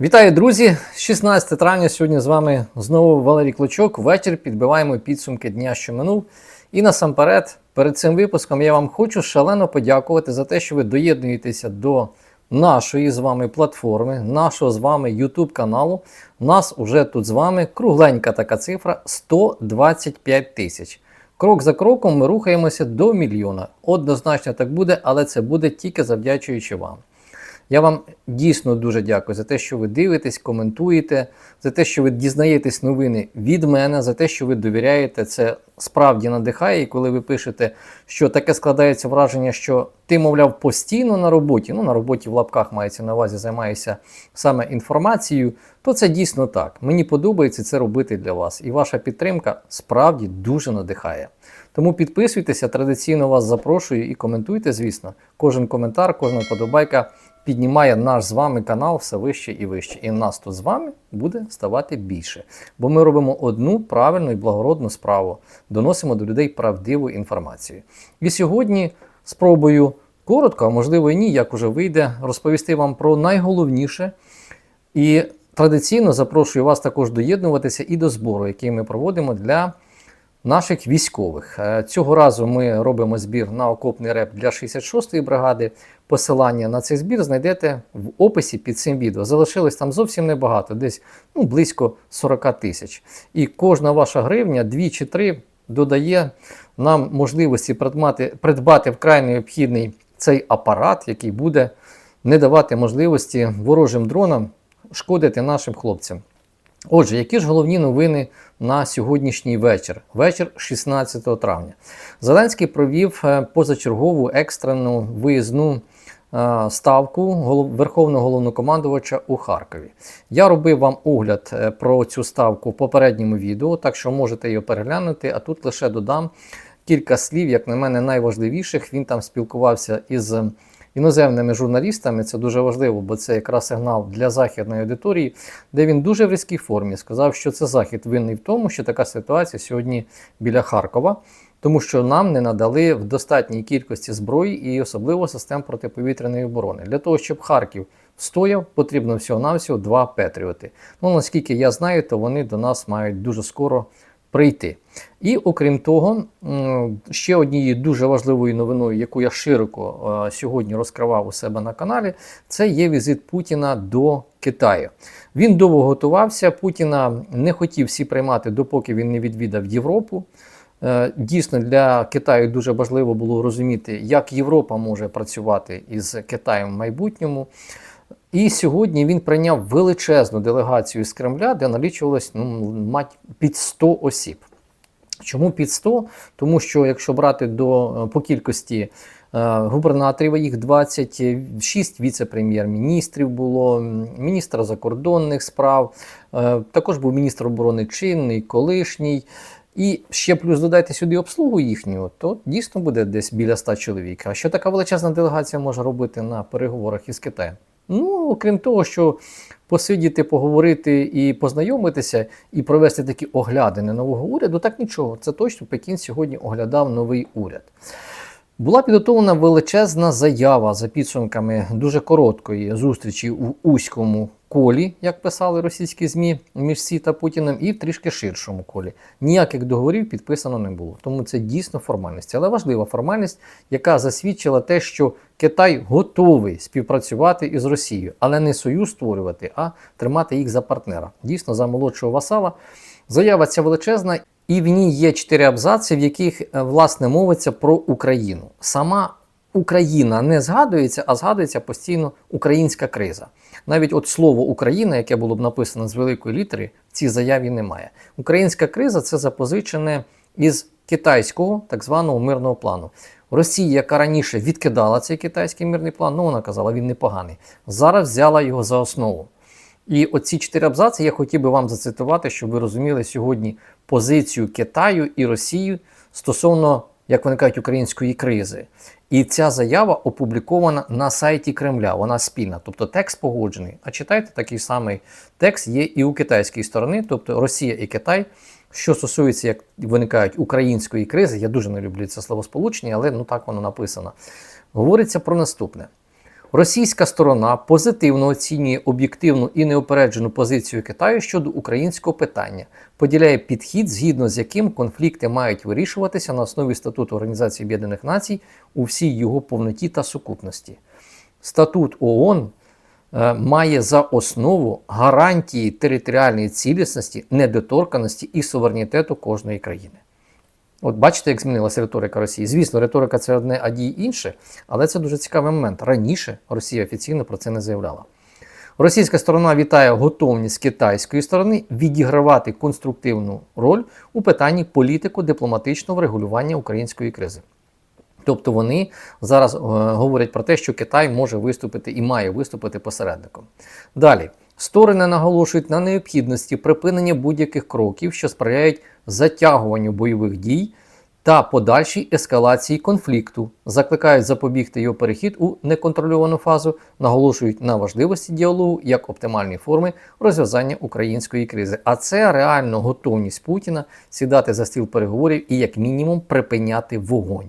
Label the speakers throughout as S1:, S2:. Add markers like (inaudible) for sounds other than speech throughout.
S1: Вітаю, друзі! 16 травня сьогодні з вами знову Валерій Клочок. Вечір підбиваємо підсумки дня, що минув. І насамперед, перед цим випуском я вам хочу шалено подякувати за те, що ви доєднуєтеся до нашої з вами платформи, нашого з вами YouTube каналу. Нас уже тут з вами кругленька така цифра 125 тисяч. Крок за кроком ми рухаємося до мільйона. Однозначно так буде, але це буде тільки завдячуючи вам. Я вам дійсно дуже дякую за те, що ви дивитесь, коментуєте, за те, що ви дізнаєтесь новини від мене, за те, що ви довіряєте. Це справді надихає. І коли ви пишете, що таке складається враження, що ти, мовляв, постійно на роботі, ну на роботі в лапках мається на увазі, займаєшся саме інформацією, то це дійсно так. Мені подобається це робити для вас. І ваша підтримка справді дуже надихає. Тому підписуйтеся, традиційно вас запрошую і коментуйте, звісно. Кожен коментар, кожна подобайка піднімає наш з вами канал все вище і вище. І нас тут з вами буде ставати більше. Бо ми робимо одну правильну і благородну справу, доносимо до людей правдиву інформацію. І сьогодні спробую коротко, а можливо і ні, як уже вийде, розповісти вам про найголовніше. І традиційно запрошую вас також доєднуватися і до збору, який ми проводимо для наших військових. Е, Цього разу ми робимо збір на окопний реп для 66-ї бригади. Посилання на цей збір знайдете в описі під цим відео. Залишилось там зовсім небагато, десь ну, близько 40 тисяч. І кожна ваша гривня, 2 чи 3, додає нам можливості придбати, придбати вкрай необхідний цей апарат, який буде не давати можливості ворожим дронам шкодити нашим хлопцям. Отже, які ж головні новини на сьогоднішній вечір, вечір 16 травня. Зеленський провів е, позачергову екстрену виїзну е, ставку Верховного головнокомандувача у Харкові. Я робив вам огляд е, про цю ставку в попередньому відео, так що можете його переглянути, а тут лише додам кілька слів, як на мене, найважливіших. Він там спілкувався із іноземними журналістами. Це дуже важливо, бо це якраз сигнал для західної аудиторії, де він дуже в різкій формі сказав, що це захід винний в тому, що така ситуація сьогодні біля Харкова. Тому що нам не надали в достатній кількості зброї і особливо систем протиповітряної оборони. Для того, щоб Харків стояв, потрібно всього-навсього два Петріоти. Ну, наскільки я знаю, то вони до нас мають дуже скоро прийти. І окрім того, ще однією дуже важливою новиною, яку я широко е, сьогодні розкривав у себе на каналі, це є візит Путіна до Китаю. Він довго готувався. Путіна не хотів всі приймати, допоки він не відвідав Європу. Е, Дійсно, для Китаю дуже важливо було розуміти, як Європа може працювати із Китаєм в майбутньому. І сьогодні він прийняв величезну делегацію з Кремля, де налічувалось ну, мать під 100 осіб. Чому під 100? Тому що якщо брати до е, по кількості е, губернаторів, їх 26 віце-прем'єр-міністрів було, міністра закордонних справ, е, також був міністр оборони чинний, колишній. І ще плюс додайте сюди обслугу їхню, то дійсно буде десь біля 100 чоловік. А що така величезна делегація може робити на переговорах із Китаєм? Ну, окрім того, що посидіти, поговорити і познайомитися, і провести такі оглядини нового уряду, так нічого. Це точно Пекін сьогодні оглядав новий уряд. Була підготовлена величезна заява за підсумками дуже короткої зустрічі у Уському колі, як писали російські ЗМІ між Сі та Путіним, і в трішки ширшому колі. Ніяких договорів підписано не було. Тому це дійсно формальність. Але важлива формальність, яка засвідчила те, що Китай готовий співпрацювати із Росією, але не союз створювати, а тримати їх за партнера. Дійсно, за молодшого васала. Заява ця величезна, і в ній є чотири абзаци, в яких е, власне мовиться про Україну. Сама Україна не згадується, а згадується постійно українська криза. Навіть от слово Україна, яке було б написано з великої літери, в цій заяві немає. Українська криза це запозичене із китайського так званого мирного плану. Росія, яка раніше відкидала цей китайський мирний план, ну вона казала, він непоганий. Зараз взяла його за основу. І оці чотири абзаци я хотів би вам зацитувати, щоб ви розуміли сьогодні позицію Китаю і Росії стосовно, як вони кажуть, української кризи. І ця заява опублікована на сайті Кремля. Вона спільна, тобто текст погоджений. А читайте, такий самий текст є і у китайській сторони, тобто Росія і Китай. Що стосується, як виникають української кризи, я дуже не люблю це словосполучення, але ну так воно написано. Говориться про наступне. Російська сторона позитивно оцінює об'єктивну і неупереджену позицію Китаю щодо українського питання, поділяє підхід, згідно з яким конфлікти мають вирішуватися на основі статуту Організації Об'єднаних Націй у всій його повноті та сукупності. Статут ООН е, має за основу гарантії територіальної цілісності, недоторканості і суверенітету кожної країни. От бачите, як змінилася риторика Росії. Звісно, риторика це одне, а дії інше, але це дуже цікавий момент. Раніше Росія офіційно про це не заявляла. Російська сторона вітає готовність китайської сторони відігравати конструктивну роль у питанні політико-дипломатичного врегулювання української кризи. Тобто вони зараз е, говорять про те, що Китай може виступити і має виступити посередником. Далі сторони наголошують на необхідності припинення будь-яких кроків, що сприяють затягуванню бойових дій та подальшій ескалації конфлікту, закликають запобігти його перехід у неконтрольовану фазу, наголошують на важливості діалогу як оптимальній форми розв'язання української кризи. А це реально готовність Путіна сідати за стіл переговорів і як мінімум припиняти вогонь.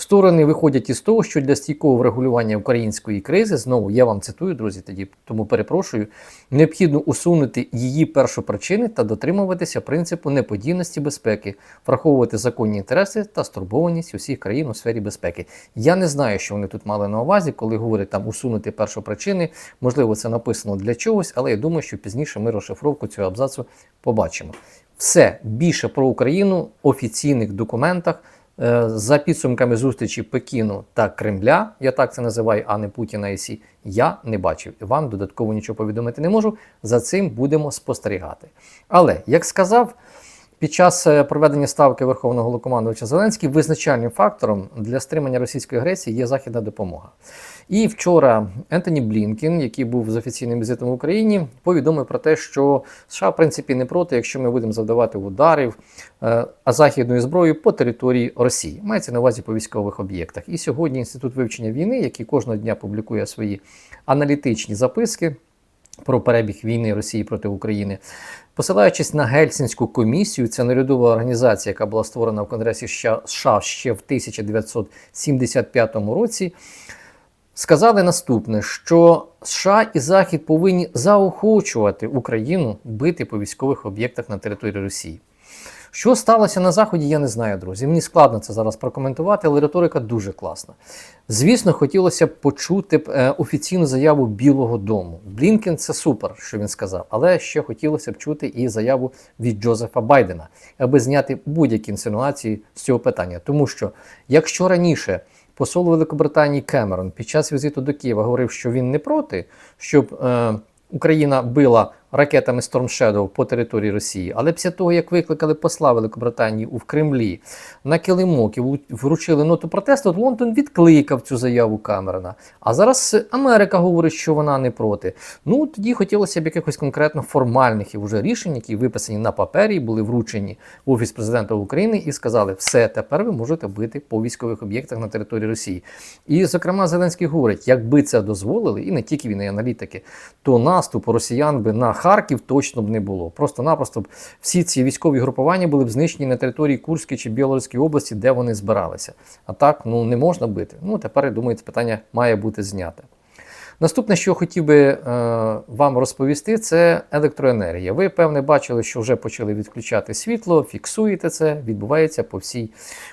S1: Сторони виходять із того, що для стійкого врегулювання української кризи, знову я вам цитую, друзі, тоді тому перепрошую, необхідно усунути її першопричини та дотримуватися принципу неподійності безпеки, враховувати законні інтереси та стурбованість усіх країн у сфері безпеки. Я не знаю, що вони тут мали на увазі, коли говорять там усунути першопричини. Можливо, це написано для чогось, але я думаю, що пізніше ми розшифровку цього абзацу побачимо. Все більше про Україну в офіційних документах. Е, За підсумками зустрічі Пекіну та Кремля, я так це називаю, а не Путіна і Сі, я не бачив. Вам додатково нічого повідомити не можу. За цим будемо спостерігати. Але як сказав під час е, проведення ставки Верховного Головнокомандувача Зеленський, визначальним фактором для стримання російської агресії є західна допомога. І вчора Ентоні Блінкін, який був з офіційним візитом в Україні, повідомив про те, що США в принципі не проти, якщо ми будемо завдавати ударів е, а західною зброєю по території Росії. Мається на увазі по військових об'єктах. І сьогодні інститут вивчення війни, який кожного дня публікує свої аналітичні записки. Про перебіг війни Росії проти України, посилаючись на Гельсінську комісію, це нарядова організація, яка була створена в Конгресі США ще в 1975 році, сказали наступне: що США і Захід повинні заохочувати Україну бити по військових об'єктах на території Росії. Що сталося на Заході, я не знаю, друзі. Мені складно це зараз прокоментувати, але риторика дуже класна. Звісно, хотілося б почути е, офіційну заяву Білого Дому. Блінкен це супер, що він сказав, але ще хотілося б чути і заяву від Джозефа Байдена, аби зняти будь-які інсинуації з цього питання. Тому що, якщо раніше посол Великобританії Кемерон під час візиту до Києва говорив, що він не проти, щоб е, Україна била ракетами Storm Shadow по території Росії, але після того, як викликали посла Великобританії у Кремлі на килимок і вручили ноту протесту, Лондон відкликав цю заяву Камерона. А зараз Америка говорить, що вона не проти. Ну тоді хотілося б якихось конкретно формальних і вже рішень, які виписані на папері, були вручені в офіс президента України і сказали, все тепер ви можете бити по військових об'єктах на території Росії. І, зокрема, Зеленський говорить, якби це дозволили, і не тільки він, і аналітики, то наступу росіян би на Харків точно б не було. Просто-напросто б всі ці військові групування були б знищені на території Курської чи Білоруської області, де вони збиралися. А так ну не можна бити. Ну тепер я думаю, це питання має бути зняте. Наступне, що хотів би е, вам розповісти, це електроенергія. Ви, певне, бачили, що вже почали відключати світло, фіксуєте це, відбувається по всій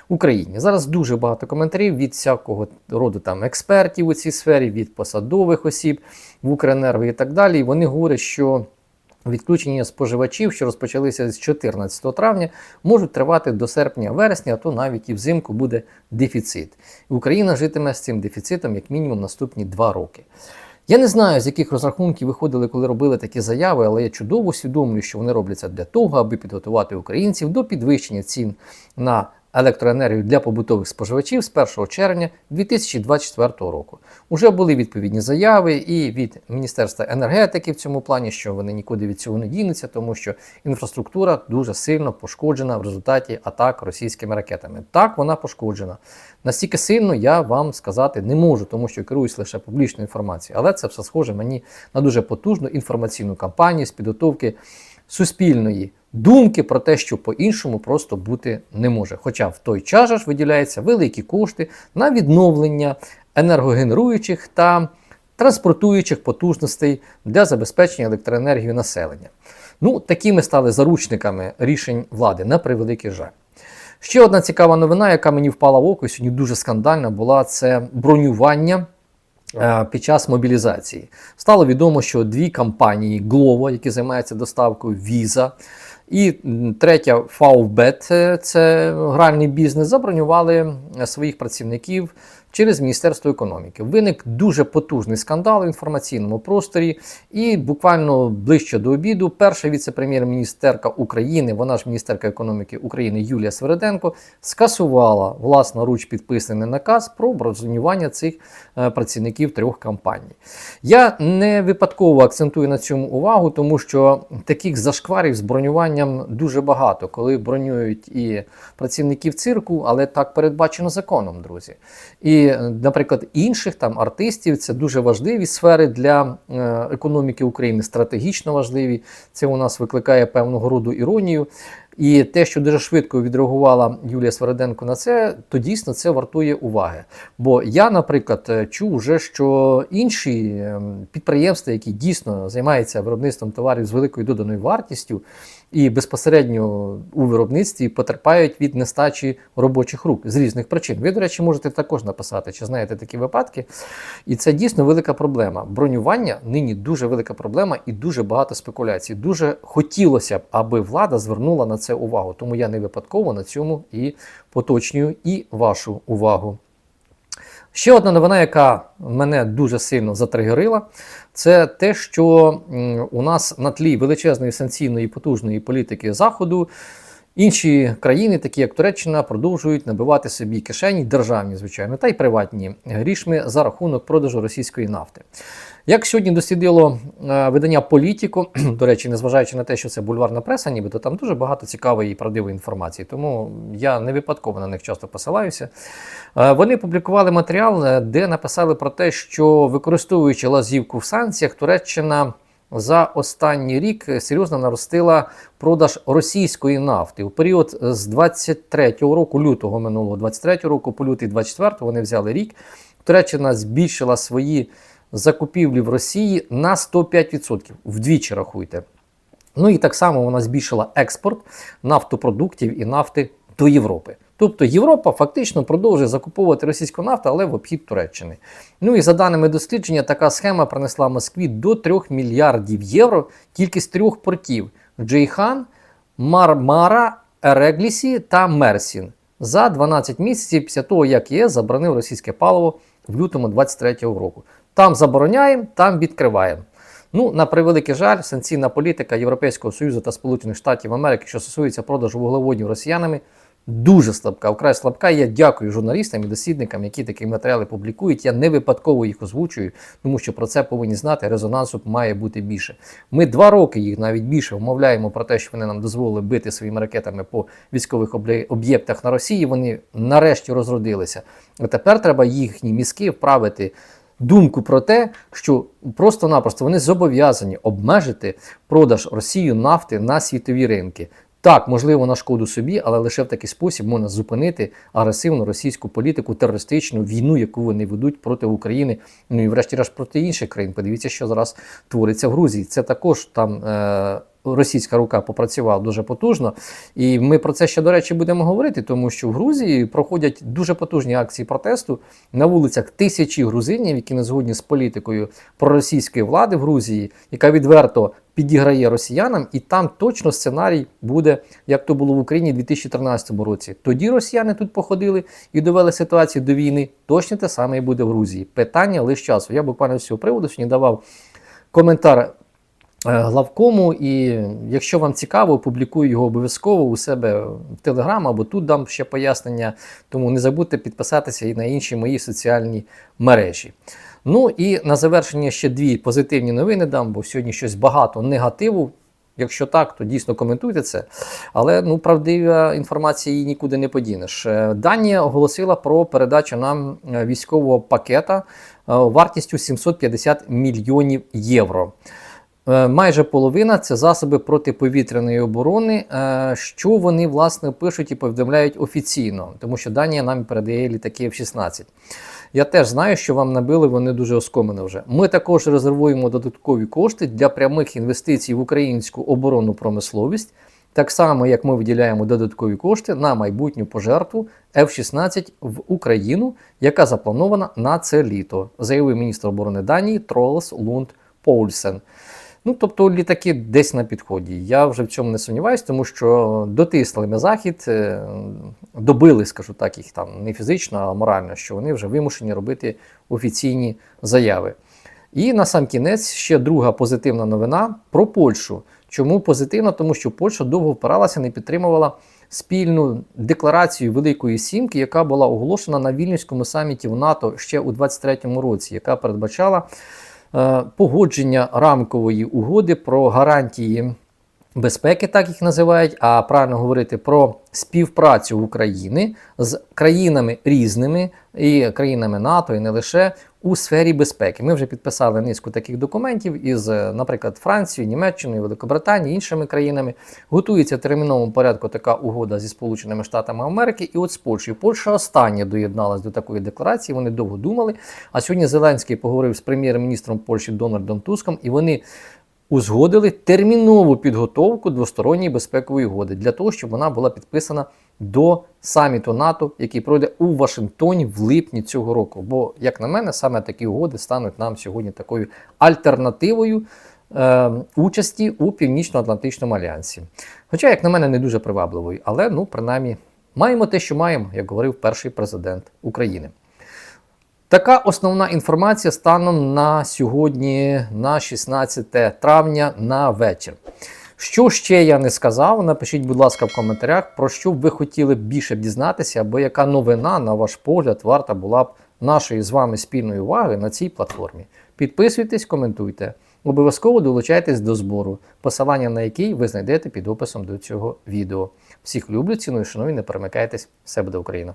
S1: Україні. Зараз дуже багато коментарів від всякого роду там експертів у цій сфері, від посадових осіб в Укренерго і так далі. Вони говорять, що Відключення споживачів, що розпочалися з 14 травня, можуть тривати до серпня-вересня, а то навіть і взимку буде дефіцит. Україна житиме з цим дефіцитом як мінімум наступні два роки. Я не знаю, з яких розрахунків виходили, коли робили такі заяви, але я чудово усвідомлюю, що вони робляться для того, аби підготувати українців до підвищення цін на електроенергію для побутових споживачів з 1 червня 2024 року. Уже були відповідні заяви і від Міністерства енергетики в цьому плані, що вони нікуди від цього не дінуться, тому що інфраструктура дуже сильно пошкоджена в результаті атак російськими ракетами. Так, вона пошкоджена. Настільки сильно я вам сказати не можу, тому що керуюсь лише публічною інформацією, але це все схоже мені на дуже потужну інформаційну кампанію з підготовки суспільної думки про те, що по-іншому просто бути не може. Хоча в той час ж виділяються великі кошти на відновлення енергогенеруючих та транспортуючих потужностей для забезпечення електроенергії населення. Ну, такими стали заручниками рішень влади на превеликий жаль. Ще одна цікава новина, яка мені впала в око і сьогодні дуже скандальна, була це бронювання е, під час мобілізації. Стало відомо, що дві компанії Glovo, які займаються доставкою Visa, і третя Favbet, е, це гральний бізнес, забронювали е, своїх працівників через Міністерство економіки. Виник дуже потужний скандал в інформаційному просторі, і буквально ближче до обіду перша віце-прем'єр-міністерка України, вона ж міністерка економіки України Юлія Свереденко, скасувала власноруч підписаний наказ про бронювання цих е, працівників трьох компаній. Я не випадково акцентую на цьому увагу, тому що таких зашкварів з бронюванням дуже багато, коли бронюють і працівників цирку, але так передбачено законом, друзі. І, наприклад, інших там артистів це дуже важливі сфери для е, економіки України, стратегічно важливі. Це у нас викликає певного роду іронію. І те, що дуже швидко відреагувала Юлія Свереденко на це, то дійсно це вартує уваги. Бо я, наприклад, е, чув вже, що інші ем, підприємства, які дійсно займаються виробництвом товарів з великою доданою вартістю, і безпосередньо у виробництві потерпають від нестачі робочих рук з різних причин. Ви, до речі, можете також написати, чи знаєте такі випадки. І це дійсно велика проблема. Бронювання нині дуже велика проблема і дуже багато спекуляцій. Дуже хотілося б, аби влада звернула на це увагу. Тому я не випадково на цьому і поточнюю і вашу увагу. Ще одна новина, яка мене дуже сильно затригерила, це те, що у нас на тлі величезної санкційної потужної політики Заходу інші країни, такі як Туреччина, продовжують набивати собі кишені державні, звичайно, та й приватні грішми за рахунок продажу російської нафти. Як сьогодні дослідило е, видання Політіко, (clears throat) до речі, незважаючи на те, що це бульварна преса, нібито там дуже багато цікавої і правдивої інформації, тому я не випадково на них часто посилаюся. Е, Вони публікували матеріал, е, де написали про те, що використовуючи лазівку в санкціях, Туреччина за останній рік серйозно наростила продаж російської нафти. У період з 23-го року, лютого минулого 23-го року, по лютий 24-го вони взяли рік. Туреччина збільшила свої закупівлі в Росії на 105%. Вдвічі рахуйте. Ну і так само вона збільшила експорт нафтопродуктів і нафти до Європи. Тобто Європа фактично продовжує закуповувати російську нафту, але в обхід Туреччини. Ну і за даними дослідження, така схема принесла Москві до 3 мільярдів євро з трьох портів: Джейхан, Мармара, Ереглісі та Мерсін за 12 місяців після того, як ЄС заборонив російське паливо в лютому 23-го року. Там забороняємо, там відкриваємо. Ну, на превеликий жаль, санкційна політика Європейського Союзу та Сполучених Штатів Америки, що стосується продажу вуглеводнів росіянами, дуже слабка, вкрай слабка. Я дякую журналістам і дослідникам, які такі матеріали публікують. Я не випадково їх озвучую, тому що про це повинні знати. Резонансу має бути більше. Ми два роки їх навіть більше вмовляємо про те, що вони нам дозволили бити своїми ракетами по військових об'єктах на Росії. Вони нарешті розродилися. А тепер треба їхні мізки вправити. Думку про те, що просто-напросто вони зобов'язані обмежити продаж Росією нафти на світові ринки. Так, можливо, на шкоду собі, але лише в такий спосіб можна зупинити агресивну російську політику, терористичну війну, яку вони ведуть проти України, ну і врешті-решт проти інших країн. Подивіться, що зараз твориться в Грузії. Це також там. Е- Російська рука попрацювала дуже потужно, і ми про це ще, до речі, будемо говорити, тому що в Грузії проходять дуже потужні акції протесту на вулицях тисячі грузинів, які не згодні з політикою проросійської влади в Грузії, яка відверто підіграє росіянам, і там точно сценарій буде, як то було в Україні у 2013 році. Тоді росіяни тут походили і довели ситуацію до війни. Точно те саме і буде в Грузії. Питання лише часу. Я буквально з цього приводу сьогодні давав коментар. Е, Главкому, і якщо вам цікаво, публікую його обов'язково у себе в Телеграм або тут дам ще пояснення. Тому не забудьте підписатися і на інші мої соціальні мережі. Ну і на завершення ще дві позитивні новини дам, бо сьогодні щось багато негативу. Якщо так, то дійсно коментуйте це. Але ну, правдива інформація її нікуди не подінеш. Е, Данія оголосила про передачу нам е, військового пакета вартістю 750 мільйонів євро. Е, Майже половина це засоби протиповітряної оборони, е, що вони власне пишуть і повідомляють офіційно, тому що Данія нам передає літаки F-16. Я теж знаю, що вам набили вони дуже оскомини вже. Ми також резервуємо додаткові кошти для прямих інвестицій в українську оборонну промисловість, так само як ми виділяємо додаткові кошти на майбутню пожертву F-16 в Україну, яка запланована на це літо, заявив міністр оборони Данії Тролс Лунд Поульсен. Ну, тобто літаки десь на підході. Я вже в цьому не сумніваюся, тому що дотисли ми захід, е, добили, скажу так, їх там не фізично, а морально, що вони вже вимушені робити офіційні заяви. І на сам кінець ще друга позитивна новина про Польщу. Чому позитивна? Тому що Польща довго впиралася, не підтримувала спільну декларацію Великої Сімки, яка була оголошена на Вільнюському саміті в НАТО ще у 2023 році, яка передбачала погодження рамкової угоди про гарантії безпеки, так їх називають, а правильно говорити про співпрацю України з країнами різними і країнами НАТО, і не лише у сфері безпеки. Ми вже підписали низку таких документів із, наприклад, Францією, Німеччиною, Великобританією, іншими країнами. Готується в терміновому порядку така угода зі Сполученими Штатами Америки і от з Польщею. Польща остання доєдналась до такої декларації. Вони довго думали. А сьогодні Зеленський поговорив з прем'єр-міністром Польщі Дональдом Туском, і вони узгодили термінову підготовку двосторонньої безпекової угоди для того, щоб вона була підписана до саміту НАТО, який пройде у Вашингтоні в липні цього року. Бо, як на мене, саме такі угоди стануть нам сьогодні такою альтернативою е, участі у Північно-Атлантичному альянсі. Хоча, як на мене, не дуже привабливою, але ну, принаймні, маємо те, що маємо, як говорив перший президент України. Така основна інформація станом на сьогодні, на 16 травня на вечір. Що ще я не сказав, напишіть, будь ласка, в коментарях, про що б ви хотіли більше б дізнатися, або яка новина, на ваш погляд, варта була б нашої з вами спільної уваги на цій платформі. Підписуйтесь, коментуйте. Обов'язково долучайтесь до збору, посилання на який ви знайдете під описом до цього відео. Всіх люблю, ціную, шаную, не перемикайтесь. Все буде Україна!